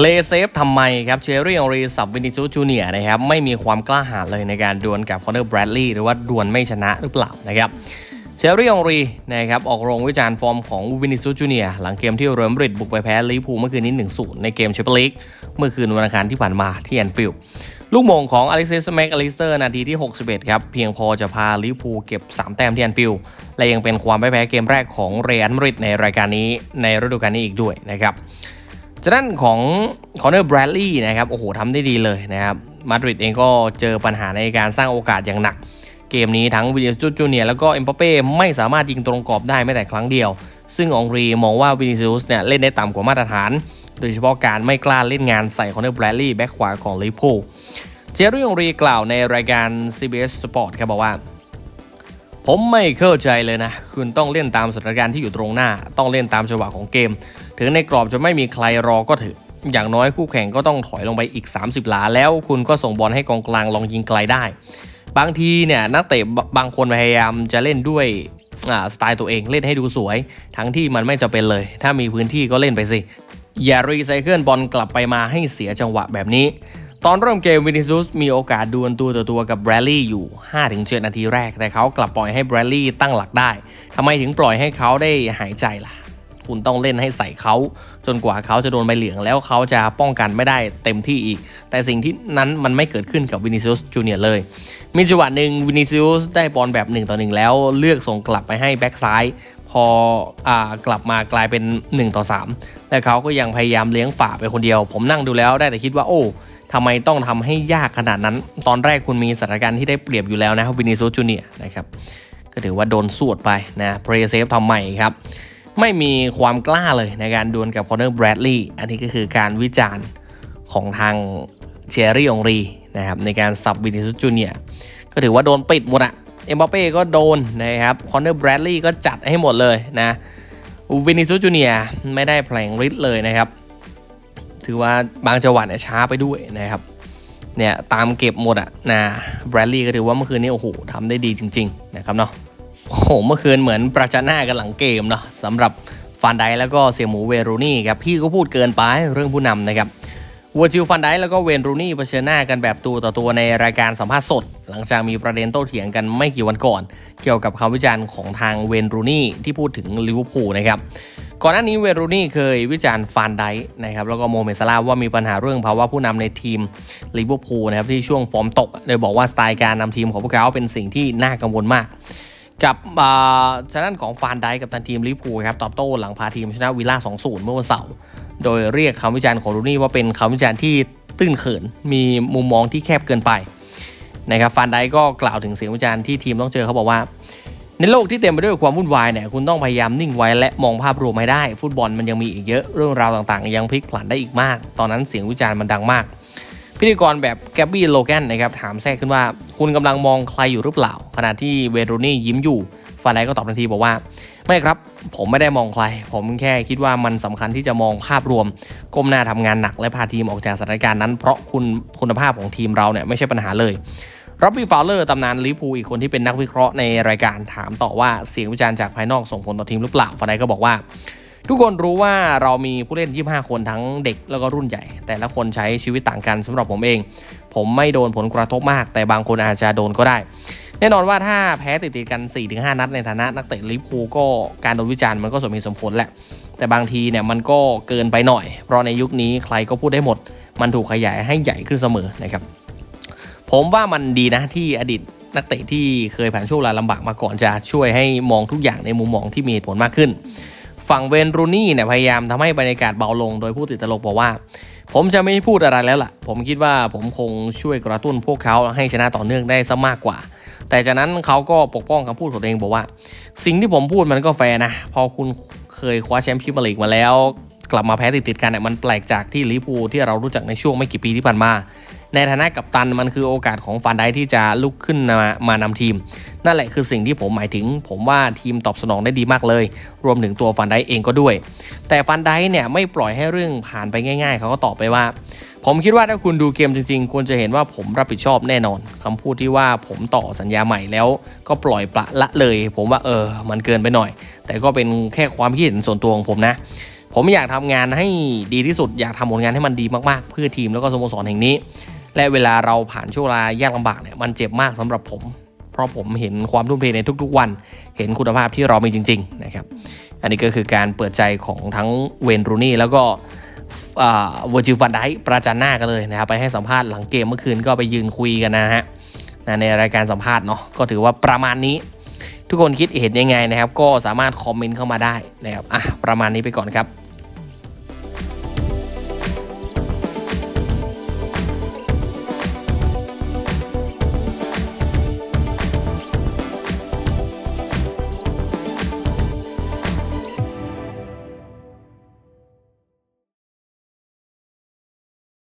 เลเซฟทำไมครับเชอรี่องรีสับวินิซูจูเนียนะครับไม่มีความกล้าหาญเลยในการดวลกับคอนเนอร์แบรดลีย์หรือว่าดวลไม่ชนะหรือเปล่านะครับเชอรี่องรีนะครับออกโรงวิจารณ์ฟอร์มของวินิซูจูเนียหลังเกมที่เรอัลมาดริดบุกไปแพ้ลิเวอร์พูลเมื่อคืนนี้ 1-0 ในเกมแชมเปี้ยนลีกเมื่อคืนวันอังคารที่ผ่านมาที่แอนฟิลด์ลูกโมงของอล็กซิสแม็กอลิสเตอร์นาทีที่ 61 ครับ เพียงพอจะพาลิเวอร์พูลเก็บ 3 แต้มที่แอนฟิลด์และยังเป็นความไม่แพ้เกมแรกของเรอัลมาดริดในรายการนี้ในฤดูกาลนี้อีกด้วยนะครับ จากด้านของคอนเนอร์แบรดลีย์นะครับ โอ้โหทำได้ดีเลยนะครับมาดริดเองก็เจอปัญหาในการสร้างโอกาสอย่างหนัก เกมนี้ทั้งวินิซูสจูเนียร์แล้วก็เอ็มบัปเป้ไม่สามารถยิงตรงกรอบได้แม้แต่ครั้งเดียว ซึ่งองรีมองว่าวินิซูสเนี่ยเล่นได้ต่ำกว่ามาตรฐาน โดยเฉพาะการไม่กล้าเล่นงานใส่คอนเนอร์แบรดลีย์แบ็คขวาของลิเวอร์พูลเจอรี่องรีกล่าวในรายการ CBS Sport ครับบอกว่า ผมไม่เข้าใจเลยนะ คุณต้องเล่นตามสถานการณ์ที่อยู่ตรงหน้า ต้องเล่นตามจังหวะของเกม ถึงในกรอบจะไม่มีใครรอก็เถอะอย่างน้อยคู่แข่งก็ต้องถอยลงไปอีก 30 หลา แล้วคุณก็ส่งบอลให้กองกลางลองยิงไกลได้ บางทีเนี่ยนักเตะบางคนพยายามจะเล่นด้วยสไตล์ตัวเองเล่นให้ดูสวย ทั้งที่มันไม่จะเป็นเลย ถ้ามีพื้นที่ก็เล่นไปสิ อย่ารีไซเคิลบอลกลับไปมาให้เสียจังหวะแบบนี้ ตอนเริ่มเกมวินิซูสมีโอกาสดวลตัวต่อตัวกับแบรลลี่อยู่ 5-7 นาทีแรก แต่เขากลับปล่อยให้แบรลลี่ตั้งหลักได้ทำไมถึงปล่อยให้เขาได้หายใจล่ะ คุณต้องเล่นให้ใส่เขา จนกว่าเขาจะโดนใบเหลืองแล้วเขาจะป้องกันไม่ได้เต็มที่อีก แต่สิ่งที่นั้นมันไม่เกิดขึ้นกับวินิซูสจูเนียร์เลย มีจังหวะหนึ่งวินิซูสได้บอลแบบ1ต่อ1แล้วเลือกส่งกลับไปให้แบ็กซ้าย พออ่ากลับมากลายเป็น 1 ต่อ 3 และเขาก็ยังพยายามเลี้ยงฝ่าไปคนเดียว ผมนั่งดูแล้วได้แต่คิดว่าโอ้ทำไมต้องทำให้ยากขนาดนั้น ตอนแรกคุณมีสถานการณ์ที่ได้เปรียบอยู่แล้วนะวินิซูสจูเนียนะครับก็ถือว่าโดนสวดไปนะเพรเซฟทำใหม่ครับ ไม่มีความกล้าเลยในการดวลกับคอนเนอร์แบรดลีย์อันนี้ก็คือการวิจารณ์ของทางเชอรี่องรีนะครับในการสับวินิซูสจูเนียก็ถือว่าโดนปิดหมดอะ เอ็มบัปเป้ก็โดนนะครับคอนเนอร์แบรดลีย์ก็จัดให้หมดเลยนะวินิซูจูเนียไม่ได้แผลงฤทธิ์เลยนะครับ ถือว่าบางจังหวะเนี่ยช้าไปด้วยนะครับเนี่ยตามเก็บหมดอะนะแบรดลีย์ก็ถือว่าเมื่อคืนนี้โอ้โหทำได้ดีจริง ๆ นะครับเนาะโอ้โหเมื่อคืนเหมือนประจันหน้ากันหลังเกมเนาะสำหรับฟันไดแล้วก็เสี่ยหมูเวโรนี่ครับพี่ก็พูดเกินไปเรื่องผู้นำนะครับ วัวจิลฟันไดแล้วก็เวนรูนี่เผชิญหน้ากันแบบตัวต่อตัวในรายการสัมภาษณ์สด หลังจากมีประเด็นโต้เถียงกันไม่กี่วันก่อน เกี่ยวกับคำวิจารณ์ของทางเวนรูนี่ที่พูดถึงลิเวอร์พูลนะครับก่อนหน้านี้เวรูนี่เคยวิจารณ์ฟานไดนะครับแล้วก็โมเมดซาลาว่ามีปัญหาเรื่องภาวะผู้นำในทีมลิเวอร์พูลนะครับที่ช่วงฟอร์มตกโดยบอกว่าสไตล์การนำทีมของพวกเขาเป็นสิ่งที่น่ากังวลมาก กับชนะของฟานไดกับทันทีมลิพูครับตอบโต้หลังพาทีมชนะวิลล่า2-0 เมื่อวันเสาร์โดยเรียกคำวิจารณ์ของรูนี่ว่าเป็นคำวิจารณ์ที่ตื้นเขินมีมุมมองที่แคบเกินไปนะครับฟานไดก็กล่าวถึงเสียงวิจารณ์ที่ทีมต้องเจอเขาบอกว่า ในโลกที่เต็มไปด้วยความวุ่นวายเนี่ยคุณต้องพยายามนิ่งไว้และมองภาพรวมให้ได้ ฟุตบอลมันยังมีอีกเยอะเรื่องราวต่างๆ ยังพลิกผันได้อีกมาก ตอนนั้นเสียงวิจารณ์มันดังมาก พิธีกรแบบแกบบี้โลแกนนะครับถามแทรกขึ้นว่า คุณกำลังมองใครอยู่หรือเปล่า ขณะที่เวโรนี่ยิ้มอยู่ฟาไลก็ตอบทันทีบอกว่า ไม่ครับ ผมไม่ได้มองใคร ผมแค่คิดว่ามันสำคัญที่จะมองภาพรวม ก้มหน้าทำงานหนักและพาทีมออกจากสถานการณ์นั้น เพราะคุณคุณภาพของทีมเราเนี่ยไม่ใช่ปัญหาเลยร็อบบี้ฟาวเลอร์ตำนานลิเวอร์พูอีกคนที่เป็นนักวิเคราะห์ในรายการถามต่อว่าเสียงวิจารณ์จากภายนอกส่งผลต่อทีมหรือเปล่าฟาไลก็บอกว่า ทุกคนรู้ว่าเรามีผู้เล่น 25 คนทั้งเด็กแล้วก็รุ่นใหญ่ แต่ละคนใช้ชีวิตต่างกันสำหรับผมเอง ผมไม่โดนผลกระทบมาก แต่บางคนอาจจะโดนก็ได้ แน่นอนว่าถ้าแพ้ติดๆกัน 4-5 นัดในฐานะนักเตะลิเวอร์พูลก็การโดนวิจารณ์มันก็สมเหตุสมผลแหละ แต่บางทีเนี่ยมันก็เกินไปหน่อย เพราะในยุคนี้ใครก็พูดได้หมด มันถูกขยายให้ใหญ่ขึ้นเสมอนะครับผมว่ามันดีนะที่อดีตนักเตะที่เคยผ่านช่วงเวลาลำบากมาก่อนจะช่วยให้มองทุกอย่างในมุมมองที่มีเหตุผลมากขึ้น ฝั่งเวนรูนี่เนี่ยพยายามทำให้บรรยากาศเบาลง โดยผู้ติดตลกบอกว่า ผมจะไม่พูดอะไรแล้วล่ะ ผมคิดว่าผมคงช่วยกระตุ้นพวกเขาให้ชนะต่อเนื่องได้ซะมากกว่า แต่จากนั้นเขาก็ปกป้องคำพูดของตัวเองบอกว่า สิ่งที่ผมพูดมันก็แฟร์นะพอคุณเคยคว้าแชมป์พรีเมียร์ลีกมาแล้ว กลับมาแพ้ติดๆกันเนี่ยมันแปลกจากที่ลิพูที่เรารู้จักในช่วงไม่กี่ปีที่ผ่านมา ในฐานะกัปตันมันคือโอกาสของฟานไดที่จะลุกขึ้นมามานำทีม นั่นแหละคือสิ่งที่ผมหมายถึง ผมว่าทีมตอบสนองได้ดีมากเลย รวมถึงตัวฟันไดเองก็ด้วย แต่ฟันไดเนี่ยไม่ปล่อยให้เรื่องผ่านไปง่ายๆ เขาก็ตอบไปว่า ผมคิดว่าถ้าคุณดูเกมจริงๆควรจะเห็นว่าผมรับผิดชอบแน่นอนคำพูดที่ว่าผมต่อสัญญาใหม่แล้วก็ปล่อยปละละเลย ผมว่าเออ มันเกินไปหน่อย แต่ก็เป็นแค่ความคิดเห็นส่วนตัวของผมนะ ผมอยากทำงานให้ดีที่สุด อยากทำผลงานให้มันดีมากๆ เพื่อทีมแล้วก็สโมสรแห่งนี้ และเวลาเราผ่านช่วงเวลายากลำบากเนี่ยมันเจ็บมากสำหรับผม เพราะผมเห็นความทุ่มเทในทุกๆวัน เห็นคุณภาพที่เรามีจริง ๆ นะครับ อันนี้ก็คือการเปิดใจของทั้งเวนรูนี่แล้วก็เวอร์จิลฟันไดประจันหน้ากันเลยนะครับไปให้สัมภาษณ์หลังเกมเมื่อคืนก็ไปยืนคุยกันนะฮนะในรายการสัมภาษณ์เนาะก็ถือว่าประมาณนี้ ทุกคนคิดเห็นยังไงนะครับ ก็สามารถคอมเมนต์เข้ามาได้นะครับอะประมาณนี้ไปก่อนครับ